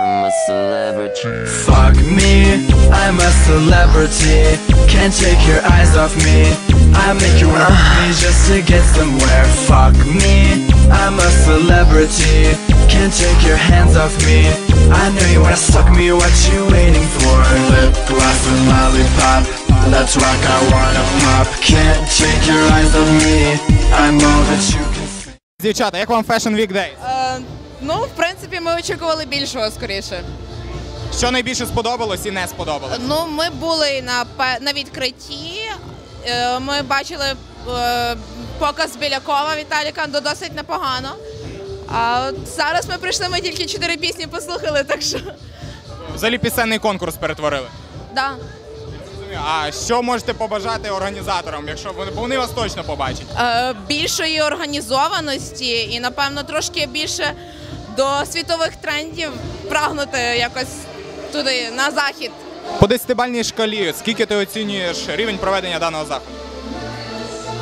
I'm a celebrity. Fuck me, I'm a celebrity. Can't take your eyes off me. I make you work with me just to get somewhere. Fuck me, I'm a celebrity. Can't take your hands off me. I know you wanna suck me, what you waiting for? Lip gloss and lollipop. That's rock, I wanna pop. Can't take your eyes off me. I'm all that you can see. Дівчата, як вам Fashion Week Day? Е, Ну, в принципі, ми очікували більшого скоріше. Що найбільше сподобалось і не сподобалось? Ну, ми були на, на відкритті. е, Ми бачили е, показ Білякова Віталіка, ну, досить непогано. А от зараз ми прийшли, ми тільки чотири пісні послухали, так що Взагалі пісенний конкурс перетворили. да. А що можете побажати організаторам, якщо вони, вони вас точно побачать? Е, більшої організованості і, напевно, трошки більше до світових трендів прагнути якось туди, на захід. По десятибальній шкалі, скільки ти оцінюєш рівень проведення даного заходу?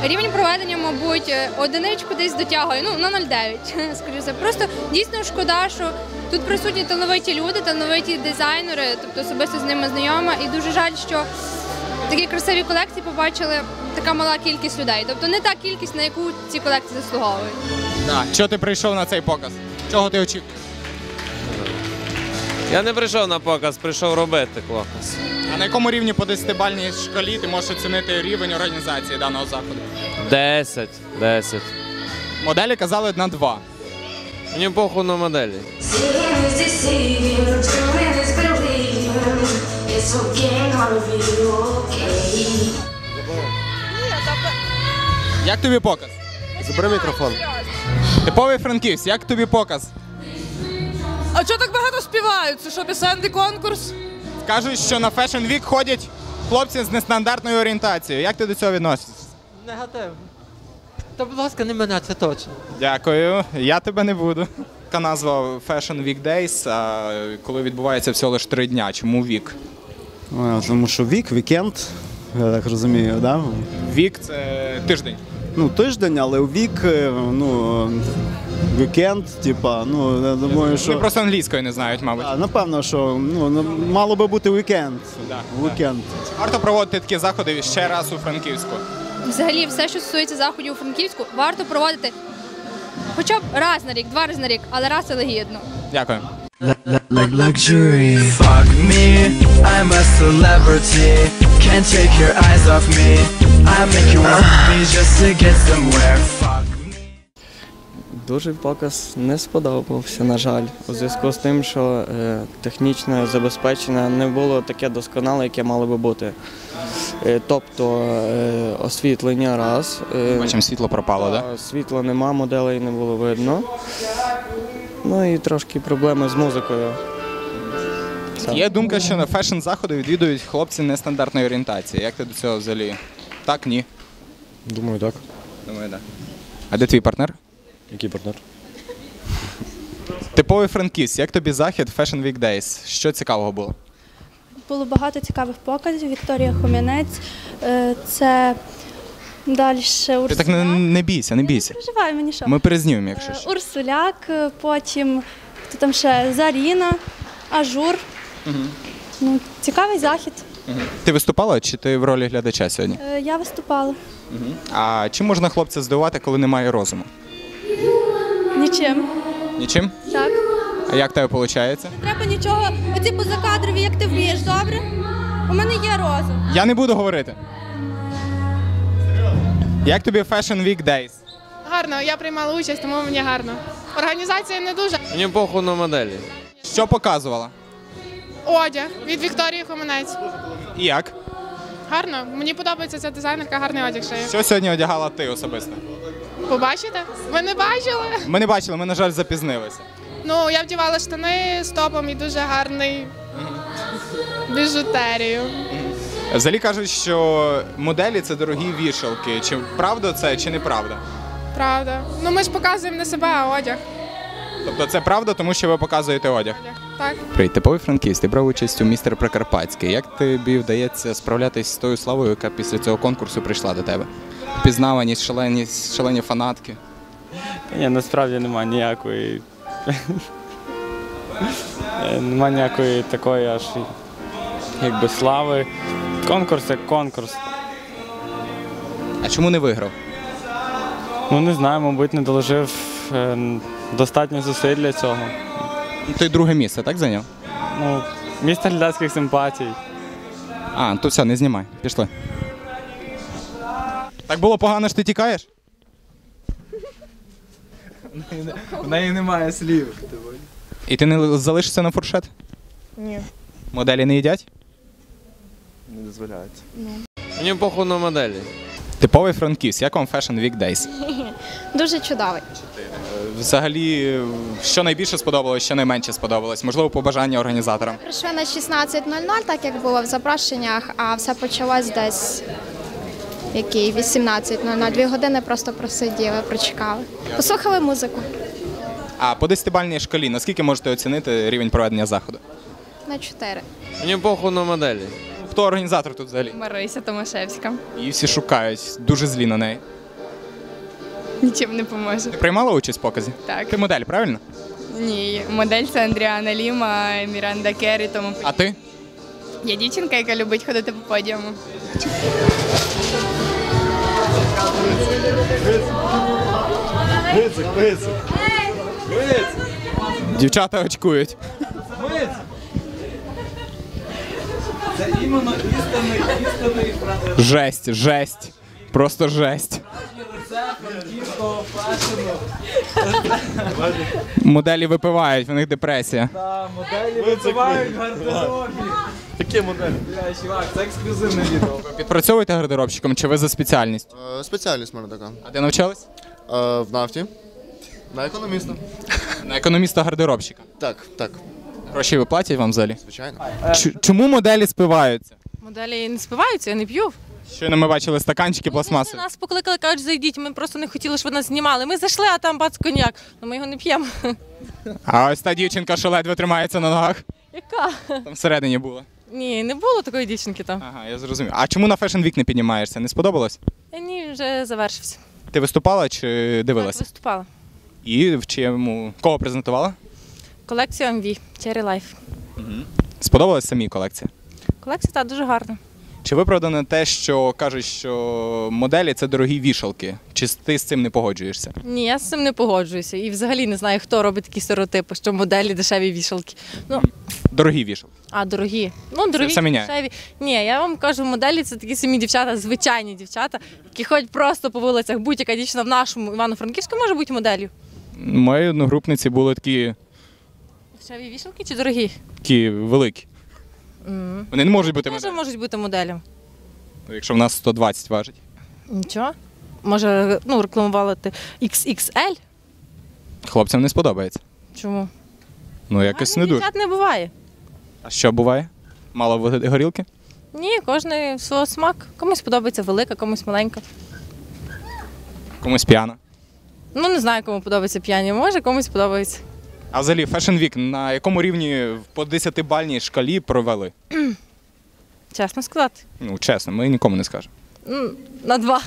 Рівень проведення, мабуть, одиничку десь дотягує, ну на 0,9, скоріше. за. Просто дійсно шкода, що тут присутні талановиті люди, талановиті дизайнери, тобто особисто з ними знайома. І дуже жаль, що такі красиві колекції побачили така мала кількість людей. Тобто не та кількість, на яку ці колекції заслуговують. Що ти прийшов на цей показ? Чого ти очікуєш? Я не прийшов на показ, прийшов робити показ. А на якому рівні по десятибальній шкалі ти можеш оцінити рівень організації даного заходу? 10, 10. Моделі казали на 2. Мені похуй на моделі. Як тобі показ? Забери мікрофон. Типовий франківськ, як тобі показ? А чого так багато співають? Це що, пісенний конкурс? Кажуть, що на Fashion Week ходять хлопці з нестандартною орієнтацією. Як ти до цього відносишся? Негатив. Та, будь ласка, не мене, це точно. Дякую, я тебе не буду. Така назва Fashion Week Days, а коли відбувається всього лише три дня. Чому вік? Тому що вік, вікенд, я так розумію, да? Вік це тиждень. Ну, тиждень, але у вік, е, ну, вікенд, типа, ну, я думаю, Вони що. просто англійської не знають, мабуть. А, напевно, що ну, ну, мало би бути вікенд. Да, Вікенд. Варто проводити такі заходи ще раз у Франківську. Взагалі, все, що стосується заходів у Франківську, варто проводити хоча б раз на рік, два рази на рік, але раз але гідно. Дякую. Luxury. Fuck me, I'm a celebrity. Can't take your eyes off me. I make you work with me just to get somewhere. Fuck me. Дуже показ не сподобався, на жаль, у зв'язку з тим, що е, технічне забезпечення не було таке досконале, яке мало би бути. Е, тобто е, освітлення раз. е, Бачимо, світло пропало, так? а, Світла нема, моделей не було видно. Ну і трошки проблеми з музикою. Є думка, що на фешн заходи відвідують хлопці нестандартної орієнтації. Як ти до цього взагалі? Так, ні. Думаю, так. Думаю, так. А де твій партнер? Який партнер? Типовий франківськ. Як тобі захід Fashion Week Days? Що цікавого було? Було багато цікавих показів. Вікторія Хом'янець. е, Це далі Ти так не, не бійся, не бійся. Переживай мені що. Ми перезнімемо, якщо Е, що. Урсуляк, е, потім хто там ще Заріна, Ажур. Ну, цікавий захід. Ти виступала чи ти в ролі глядача сьогодні? Е, Я виступала. А чим можна хлопця здивувати, коли немає розуму? Нічим. Нічим? Так. А як в тебе виходить? Треба нічого. Оці позакадрові, як ти вмієш, добре? У мене є розум. Я не буду говорити. Як тобі Fashion Week Days? Гарно, я приймала участь, тому мені гарно. Організація не дуже. Мені похуй на моделі. Що показувала? Одяг від Вікторії Хоменець. І як? Гарно. Мені подобається ця дизайнерка, гарний одяг шиє. Що сьогодні одягала ти особисто? Побачите? Ви не бачили? Ми не бачили, ми, на жаль, запізнилися. Ну, я вдівала штани з топом і дуже гарний біжутерію. Взагалі кажуть, що моделі це дорогі вішалки. Чи правда це, чи неправда? Правда. Ну ми ж показуємо не себе, а одяг. Тобто це правда, тому що ви показуєте одяг. Так. Привіт, типовий франківськ, ти брав участь у містер Прикарпатський. Як тобі вдається справлятись з тою славою, яка після цього конкурсу прийшла до тебе? Впізнаваність, шалені, шалені фанатки. Ні, насправді немає ніякої. Е, Нема ніякої такої аж якби слави. Конкурс як конкурс. А чому не виграв? Ну не знаю, мабуть, не доложив достатньо зусиль для цього. Ти друге місце, так зайняв? Ну, місце глядацьких симпатій. А, то все, не знімай. Пішли. Так було погано, що ти тікаєш? В неї немає слів. І ти не залишишся на фуршет? Ні. Моделі не їдять? Не дозволяється. Мені похуй на моделі. Типовий франківськ, як вам Fashion Week Days? Дуже чудовий. Взагалі, що найбільше сподобалось, що найменше сподобалось? Можливо, побажання організаторам. Прийшли на 16.00, так як було в запрошеннях, а все почалось десь який 18.00. Дві години просто просиділи, прочекали. Послухали музику А по десятибальній шкалі, наскільки можете оцінити рівень проведення заходу? на 4. Мені похуй на моделі. Хто організатор тут взагалі? Марися Томашевська. Її всі шукають, дуже злі на неї. Нічим не поможе. Ти приймала участь в показі? Так. Ти модель, правильно? Ні, модель це Андріана Ліма, Міранда Керрі, тому А ти? я дівчинка, яка любить ходити по подіуму. Пицик, пицик. Дівчата очкують. Це іменно істинний, істинний Жесть, жесть. Просто жесть. Моделі випивають, в них депресія. Та моделі випивають гардеробі. Такі моделі. Бля, чувак, це ексклюзивне відео. Підпрацьовуєте гардеробщиком чи ви за спеціальність? Е, Спеціальність в мене така. А де навчались? Е, В нафті. На економіста. На економіста гардеробщика. Так, так. Гроші виплатять вам взагалі? Звичайно. Ч- чому моделі спиваються? Моделі не спиваються, я не п'ю. Щойно ми бачили стаканчики пластмасові. Нас покликали, кажуть, зайдіть. Ми просто не хотіли, щоб нас знімали. Ми зайшли, а там бац коньяк. Ну ми його не п'ємо. А ось та дівчинка, що ледве тримається на ногах. Яка? Там всередині була. Ні, не було такої дівчинки там. Ага, я зрозумів. А чому на Fashion Week не піднімаєшся? Не сподобалось? Ні, вже завершився. Ти виступала чи Так, виступала. І в чому кого презентувала? Колекція MV, Cherry Life. Сподобалась самій колекція? Колекція та дуже гарна. Чи виправдано те, що кажуть, що моделі це дорогі вішалки? Чи ти з цим не погоджуєшся? Ні, я з цим не погоджуюся. І взагалі не знаю, хто робить такі стереотипи, що моделі дешеві вішалки. Ну, Дорогі вішалки. а дорогі. Ну, дорогі, міняє. дешеві. Ні, я вам кажу, моделі це такі самі дівчата, звичайні дівчата, які ходять просто по вулицях. Будь-яка дівчина в нашому Івано-Франківську може бути моделлю. Мої одногрупниці були такі, Дешеві вішалки чи дорогі? такі великі. М. Вони не можуть бути Може, моделями, можуть бути моделлю. якщо в нас 120 важить. Нічого. Може, ну, рекламувати XXL? Хлопцям не сподобається. Чому? Ну, якось не дуже. Дівчат не буває. А що буває? Мало ви- горілки? Ні, кожний свого смак. Комусь подобається велика, комусь маленька. Комусь п'яна. Ну, не знаю, кому подобається п'яні. Може, комусь подобається. А взагалі, Fashion Week на якому рівні по 10-бальній шкалі провели? Чесно сказати. Ну, чесно, ми нікому не скажемо. На два.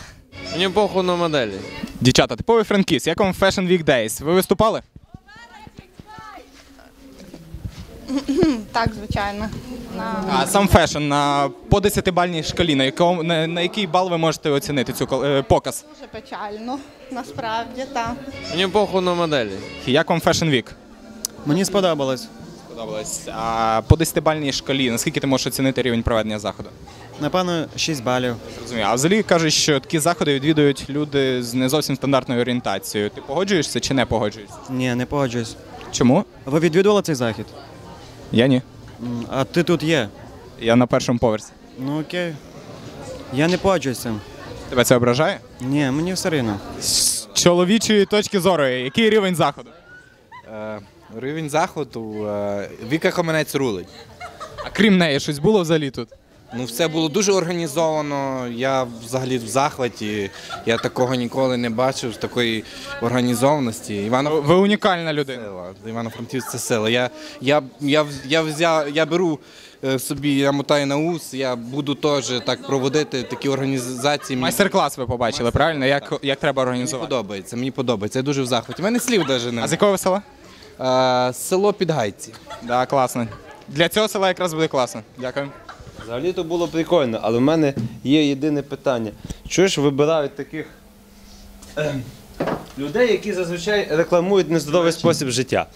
Мені похуй на моделі. Дівчата, типовий франкіс, як вам Fashion Week Days? Ви виступали? Так, звичайно. А сам фешн на по 10-бальній шкалі, на, якому, на, на який бал ви можете оцінити цю кол- е, показ? Дуже печально, насправді, так. Мені похуй на моделі. Як вам Fashion Week? Мені сподобалось. Сподобалось. А по 10-бальній шкалі, наскільки ти можеш оцінити рівень проведення заходу? Напевно, 6 балів. Розумію. А взагалі кажуть, що такі заходи відвідують люди з не зовсім стандартною орієнтацією. Ти погоджуєшся чи не погоджуєшся? Ні, не погоджуюсь. Чому? Ви відвідували цей захід? Я ні. М, А ти тут є? Я на першому поверсі. Ну окей. Я не погоджуюсь з цим. Тебе це ображає? Ні, мені все рівно. З чоловічої точки зору, який рівень заходу? Е, Рівень заходу. е, Віка Хоменець рулить. А крім неї, щось було взагалі тут? Ну, все було дуже організовано. Я взагалі в захваті. Я такого ніколи не бачив, такої організованості. Івано... Ви унікальна людина. Івано-Франківськ це сила. Я, я, я, я, взяв, я беру е, собі, я мотаю на ус, я буду теж так проводити такі організації. Майстер-клас ви побачили, правильно? Як, як треба Мені подобається, мені подобається. Я дуже в захваті. У мене слів навіть немає. А з якого села? Е, село Підгайці. Да, класно. Для цього села якраз буде класно. Дякую. Взагалі то було прикольно, але в мене є єдине питання. Чого ж вибирають таких ем, людей, які зазвичай рекламують нездоровий спосіб життя?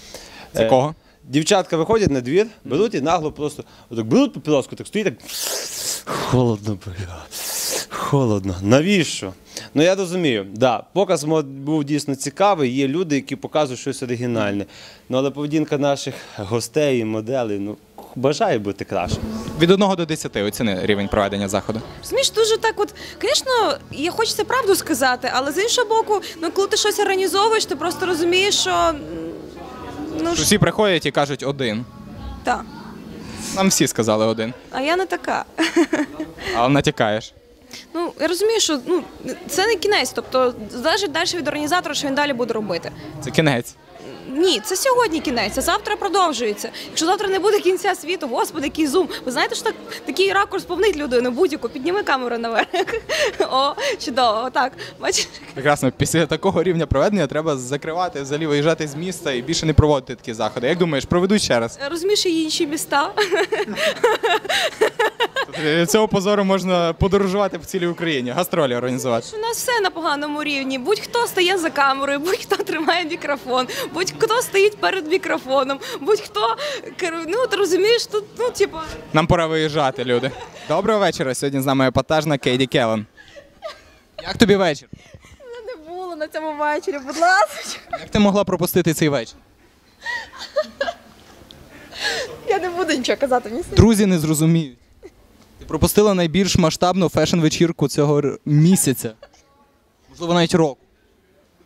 Це Е, кого? Дівчатка виходять на двір, беруть і нагло просто отак беруть папіроску, так стоїть так. Холодно, бля. Холодно. Навіщо? Ну я розумію, да, показ мод був дійсно цікавий. Є люди, які показують щось оригінальне. Ну але поведінка наших гостей і моделей, ну, бажає бути краще. Від 1 до 10 оціни рівень проведення заходу. Розумієш, дуже так, от, звісно, я хочеться правду сказати, але з іншого боку, ну коли ти щось організовуєш, ти просто розумієш, що ну Всі приходять і кажуть один. та. Нам всі сказали один. А я не така. Але натякаєш. Ну я розумію, що ну це не кінець, тобто залежить далі від організатора, що він далі буде робити. Це кінець. Ні, це сьогодні кінець, а завтра продовжується. Якщо завтра не буде кінця світу, господи, який зум. Ви знаєте, що так такий ракурс повнить людину будь-яку. Підніми камеру наверх. О, чудово, отак. Бачиш? Прекрасно, після такого рівня проведення треба закривати, взагалі виїжджати з міста і більше не проводити такі заходи. Як думаєш, проведуть ще раз? Розумієш, є інші міста. Від Цього позору можна подорожувати по цілій Україні, гастролі організувати. У нас все на поганому рівні. Будь-хто стає за камерою, будь-хто тримає мікрофон, будь-хто стоїть перед мікрофоном, будь-хто керує. Ну, ти розумієш, тут, ну, типу. Нам пора виїжджати, люди. Доброго вечора. Сьогодні з нами епатажна Кейді Келлен. Як тобі вечір? Не було на цьому вечорі, будь ласка. Як ти могла пропустити цей вечір? Я не буду нічого казати, Друзі не зрозуміють. Ти пропустила найбільш масштабну фешн-вечірку цього р- місяця. Можливо, навіть року.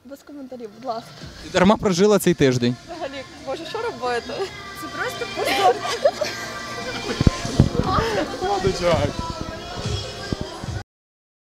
Без коментарів, будь ласка. Ти дарма прожила цей тиждень. Взагалі, боже, що робити? Це просто позор. Ладно, чувак.